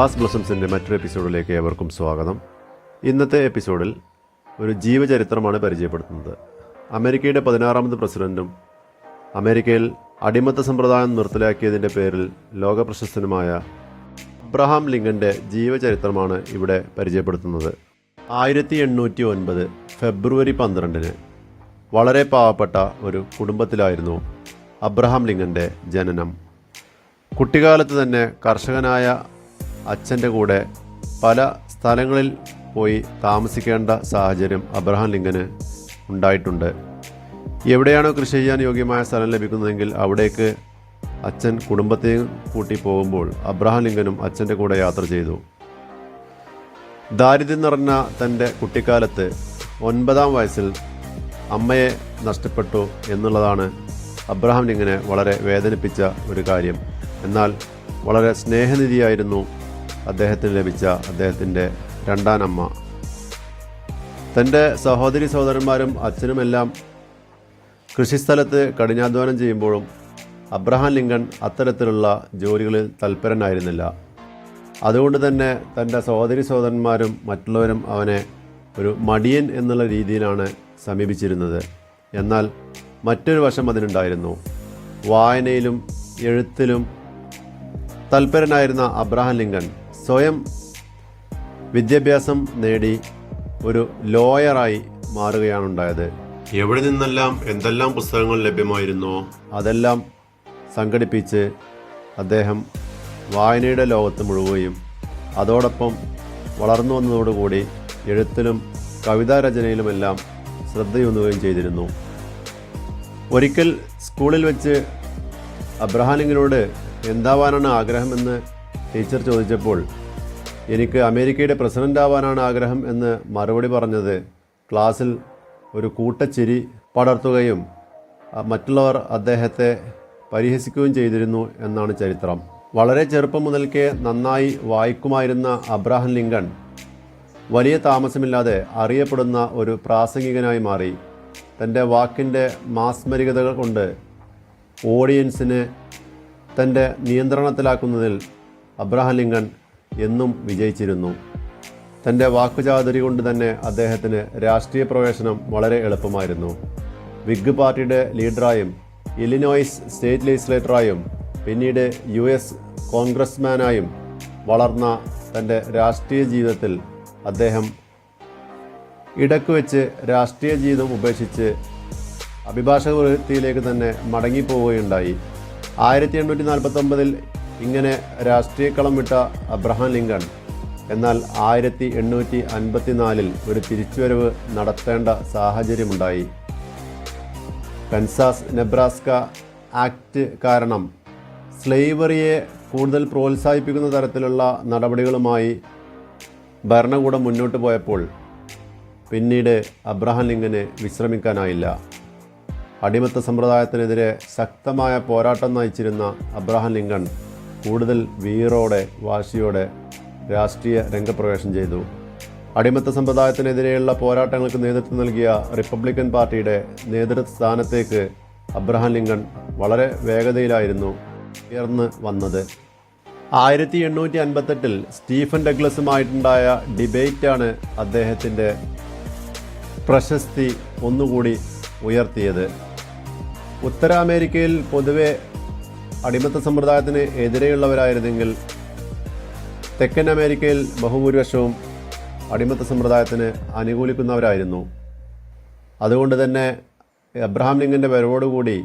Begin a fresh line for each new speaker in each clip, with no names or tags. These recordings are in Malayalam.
ബാസ് ബ്ലസംസിൻ്റെ മറ്റൊരു എപ്പിസോഡിലേക്ക് ഏവർക്കും സ്വാഗതം ഇന്നത്തെ എപ്പിസോഡിൽ ഒരു ജീവചരിത്രമാണ് പരിചയപ്പെടുത്തുന്നത് അമേരിക്കയുടെ പതിനാറാമത് പ്രസിഡൻറ്റും അമേരിക്കയിൽ അടിമത്ത സമ്പ്രദായം നിർത്തലാക്കിയതിൻ്റെ പേരിൽ ലോകപ്രശസ്തനുമായ അബ്രഹാം ലിങ്കൻ്റെ ജീവചരിത്രമാണ് ഇവിടെ പരിചയപ്പെടുത്തുന്നത് ആയിരത്തി എണ്ണൂറ്റി ഒൻപത് ഫെബ്രുവരി പന്ത്രണ്ടിന് വളരെ പാവപ്പെട്ട ഒരു കുടുംബത്തിലായിരുന്നു അബ്രഹാം ലിങ്കൻ്റെ ജനനം കുട്ടിക്കാലത്ത് തന്നെ കർഷകനായ അച്ഛൻ്റെ കൂടെ പല സ്ഥലങ്ങളിൽ പോയി താമസിക്കേണ്ട സാഹചര്യം അബ്രഹാം ലിങ്കന് ഉണ്ടായിട്ടുണ്ട് എവിടെയാണോ കൃഷി ചെയ്യാൻ യോഗ്യമായ സ്ഥലം ലഭിക്കുന്നതെങ്കിൽ അവിടേക്ക് അച്ഛൻ കുടുംബത്തെയും കൂട്ടി പോകുമ്പോൾ അബ്രഹാം ലിങ്കനും അച്ഛൻ്റെ കൂടെ യാത്ര ചെയ്തു ദാരിദ്ര്യം നിറഞ്ഞ തൻ്റെ കുട്ടിക്കാലത്ത് ഒൻപതാം വയസ്സിൽ അമ്മയെ നഷ്ടപ്പെട്ടു എന്നുള്ളതാണ് അബ്രഹാം ലിങ്കനെ വളരെ വേദനിപ്പിച്ച ഒരു കാര്യം എന്നാൽ വളരെ സ്നേഹനിധിയായിരുന്നു അദ്ദേഹത്തിന് ലഭിച്ച അദ്ദേഹത്തിൻ്റെ രണ്ടാനമ്മ തൻ്റെ സഹോദരി സഹോദരന്മാരും അച്ഛനുമെല്ലാം കൃഷിസ്ഥലത്ത് കഠിനാധ്വാനം ചെയ്യുമ്പോഴും അബ്രഹാം ലിങ്കൺ അത്തരത്തിലുള്ള ജോലികളിൽ തൽപരനായിരുന്നില്ല അതുകൊണ്ട് തന്നെ തൻ്റെ സഹോദരി സഹോദരന്മാരും മറ്റുള്ളവരും അവനെ ഒരു മടിയൻ എന്നുള്ള രീതിയിലാണ് സമീപിച്ചിരുന്നത് എന്നാൽ മറ്റൊരു വശം അതിനുണ്ടായിരുന്നു വായനയിലും എഴുത്തിലും തൽപരനായിരുന്ന അബ്രഹാം ലിങ്കൺ സ്വയം വിദ്യാഭ്യാസം നേടി ഒരു ലോയറായി മാറുകയാണ് ഉണ്ടായത്
എവിടെ നിന്നെല്ലാം എന്തെല്ലാം പുസ്തകങ്ങൾ ലഭ്യമായിരുന്നോ
അതെല്ലാം സംഘടിപ്പിച്ച് അദ്ദേഹം വായനയുടെ ലോകത്ത് മുഴുകുകയും അതോടൊപ്പം വളർന്നു വന്നതോടുകൂടി എഴുത്തിലും കവിതാരചനയിലുമെല്ലാം ശ്രദ്ധയൂന്നുകയും ചെയ്തിരുന്നു ഒരിക്കൽ സ്കൂളിൽ വെച്ച് അബ്രഹാനിങ്ങിനോട് എന്താവാനാണ് ആഗ്രഹമെന്ന് ടീച്ചർ ചോദിച്ചപ്പോൾ എനിക്ക് അമേരിക്കയുടെ പ്രസിഡൻ്റ് ആവാനാണ് ആഗ്രഹം എന്ന് മറുപടി പറഞ്ഞത് ക്ലാസ്സിൽ ഒരു കൂട്ടച്ചിരി പടർത്തുകയും മറ്റുള്ളവർ അദ്ദേഹത്തെ പരിഹസിക്കുകയും ചെയ്തിരുന്നു എന്നാണ് ചരിത്രം വളരെ ചെറുപ്പം മുതൽക്കേ നന്നായി വായിക്കുമായിരുന്ന അബ്രാഹം ലിങ്കൺ വലിയ താമസമില്ലാതെ അറിയപ്പെടുന്ന ഒരു പ്രാസംഗികനായി മാറി തൻ്റെ വാക്കിൻ്റെ മാസ്മരികതകൾ കൊണ്ട് ഓഡിയൻസിനെ തൻ്റെ നിയന്ത്രണത്തിലാക്കുന്നതിൽ അബ്രഹാം ലിങ്കൺ എന്നും വിജയിച്ചിരുന്നു തൻ്റെ വാക്കുചാതുരി കൊണ്ട് തന്നെ അദ്ദേഹത്തിന് രാഷ്ട്രീയ പ്രവേശനം വളരെ എളുപ്പമായിരുന്നു വിഗ് പാർട്ടിയുടെ ലീഡറായും ഇലിനോയിസ് സ്റ്റേറ്റ് ലെജിസ്ലേറ്ററായും പിന്നീട് യു എസ് കോൺഗ്രസ്മാനായും വളർന്ന തൻ്റെ രാഷ്ട്രീയ ജീവിതത്തിൽ അദ്ദേഹം ഇടക്ക് വെച്ച് രാഷ്ട്രീയ ജീവിതം ഉപേക്ഷിച്ച് അഭിഭാഷക വൃത്തിയിലേക്ക് തന്നെ മടങ്ങിപ്പോവുകയുണ്ടായി ആയിരത്തി എണ്ണൂറ്റി നാൽപ്പത്തൊമ്പതിൽ ഇങ്ങനെ രാഷ്ട്രീയക്കളം വിട്ട അബ്രഹാം ലിങ്കൺ എന്നാൽ ആയിരത്തി എണ്ണൂറ്റി അൻപത്തിനാലിൽ ഒരു തിരിച്ചുവരവ് നടത്തേണ്ട സാഹചര്യമുണ്ടായി കൻസാസ് നെബ്രാസ്ക ആക്ട് കാരണം സ്ലേവറിയെ കൂടുതൽ പ്രോത്സാഹിപ്പിക്കുന്ന തരത്തിലുള്ള നടപടികളുമായി ഭരണകൂടം മുന്നോട്ട് പോയപ്പോൾ പിന്നീട് അബ്രഹാം ലിങ്കന് വിശ്രമിക്കാനായില്ല അടിമത്ത സമ്പ്രദായത്തിനെതിരെ ശക്തമായ പോരാട്ടം നയിച്ചിരുന്ന അബ്രഹാം ലിങ്കൺ കൂടുതൽ വീറോടെ വാശിയോടെ രാഷ്ട്രീയ രംഗപ്രവേശം ചെയ്തു അടിമത്ത സമ്പ്രദായത്തിനെതിരെയുള്ള പോരാട്ടങ്ങൾക്ക് നേതൃത്വം നൽകിയ റിപ്പബ്ലിക്കൻ പാർട്ടിയുടെ നേതൃത്വ സ്ഥാനത്തേക്ക് അബ്രഹാം ലിങ്കൺ വളരെ വേഗതയിലായിരുന്നു ഉയർന്ന് വന്നത് ആയിരത്തി എണ്ണൂറ്റി അൻപത്തെട്ടിൽ സ്റ്റീഫൻ ഡഗ്ലസുമായിട്ടുണ്ടായ ഡിബേറ്റാണ് അദ്ദേഹത്തിൻ്റെ പ്രശസ്തി ഒന്നുകൂടി ഉയർത്തിയത് ഉത്തര അമേരിക്കയിൽ പൊതുവെ അടിമത്ത സമ്പ്രദായത്തിന് എതിരെയുള്ളവരായിരുന്നെങ്കിൽ തെക്കൻ അമേരിക്കയിൽ ബഹുഭൂരിപക്ഷവും അടിമത്ത സമ്പ്രദായത്തിന് അനുകൂലിക്കുന്നവരായിരുന്നു അതുകൊണ്ട് തന്നെ എബ്രഹാം ലിങ്കൻ്റെ വരവോടുകൂടി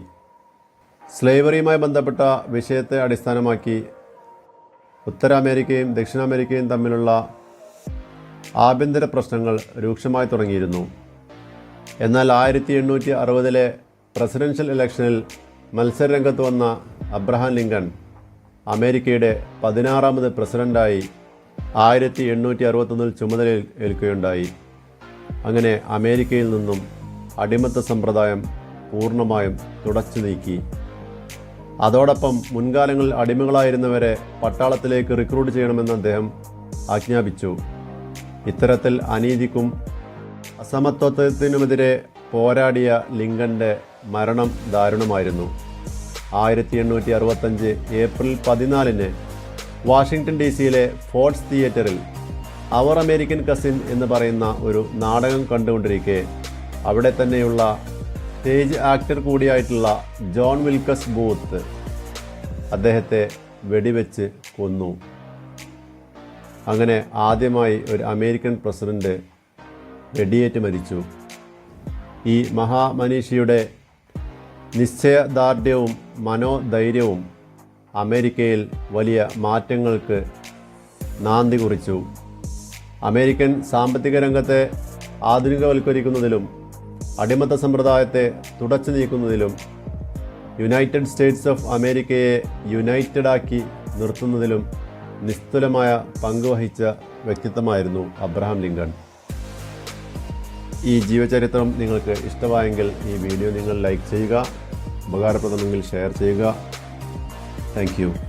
സ്ലേവറിയുമായി ബന്ധപ്പെട്ട വിഷയത്തെ അടിസ്ഥാനമാക്കി ഉത്തര അമേരിക്കയും ദക്ഷിണാമേരിക്കയും തമ്മിലുള്ള ആഭ്യന്തര പ്രശ്നങ്ങൾ രൂക്ഷമായി തുടങ്ങിയിരുന്നു എന്നാൽ ആയിരത്തി എണ്ണൂറ്റി അറുപതിലെ പ്രസിഡൻഷ്യൽ ഇലക്ഷനിൽ മത്സരരംഗത്ത് വന്ന അബ്രഹാം ലിങ്കൺ അമേരിക്കയുടെ പതിനാറാമത് പ്രസിഡൻ്റായി ആയിരത്തി എണ്ണൂറ്റി അറുപത്തൊന്നിൽ ചുമതല ഏൽക്കുകയുണ്ടായി അങ്ങനെ അമേരിക്കയിൽ നിന്നും അടിമത്ത സമ്പ്രദായം പൂർണ്ണമായും തുടച്ചു നീക്കി അതോടൊപ്പം മുൻകാലങ്ങളിൽ അടിമകളായിരുന്നവരെ പട്ടാളത്തിലേക്ക് റിക്രൂട്ട് ചെയ്യണമെന്ന് അദ്ദേഹം ആജ്ഞാപിച്ചു ഇത്തരത്തിൽ അനീതിക്കും അസമത്വത്തിനുമെതിരെ പോരാടിയ ലിങ്കൻ്റെ മരണം ദാരുണമായിരുന്നു ആയിരത്തി എണ്ണൂറ്റി അറുപത്തഞ്ച് ഏപ്രിൽ പതിനാലിന് വാഷിങ്ടൺ ഡി സിയിലെ ഫോർട്സ് തിയേറ്ററിൽ അവർ അമേരിക്കൻ കസിൻ എന്ന് പറയുന്ന ഒരു നാടകം കണ്ടുകൊണ്ടിരിക്കെ അവിടെ തന്നെയുള്ള സ്റ്റേജ് ആക്ടർ കൂടിയായിട്ടുള്ള ജോൺ വിൽക്കസ് ബൂത്ത് അദ്ദേഹത്തെ വെടിവെച്ച് കൊന്നു അങ്ങനെ ആദ്യമായി ഒരു അമേരിക്കൻ പ്രസിഡന്റ് വെടിയേറ്റ് മരിച്ചു ഈ മഹാമനീഷിയുടെ നിശ്ചയദാർഢ്യവും മനോധൈര്യവും അമേരിക്കയിൽ വലിയ മാറ്റങ്ങൾക്ക് നാന്തി കുറിച്ചു അമേരിക്കൻ സാമ്പത്തിക രംഗത്തെ ആധുനികവൽക്കരിക്കുന്നതിലും അടിമത്ത സമ്പ്രദായത്തെ തുടച്ചു നീക്കുന്നതിലും യുണൈറ്റഡ് സ്റ്റേറ്റ്സ് ഓഫ് അമേരിക്കയെ യുണൈറ്റഡാക്കി നിർത്തുന്നതിലും നിസ്തുലമായ പങ്കുവഹിച്ച വ്യക്തിത്വമായിരുന്നു അബ്രഹാം ലിങ്കൺ ഈ ജീവചരിത്രം നിങ്ങൾക്ക് ഇഷ്ടമായെങ്കിൽ ഈ വീഡിയോ നിങ്ങൾ ലൈക്ക് ചെയ്യുക ഉപകാരപ്രദമെങ്കിൽ ഷെയർ ചെയ്യുക താങ്ക്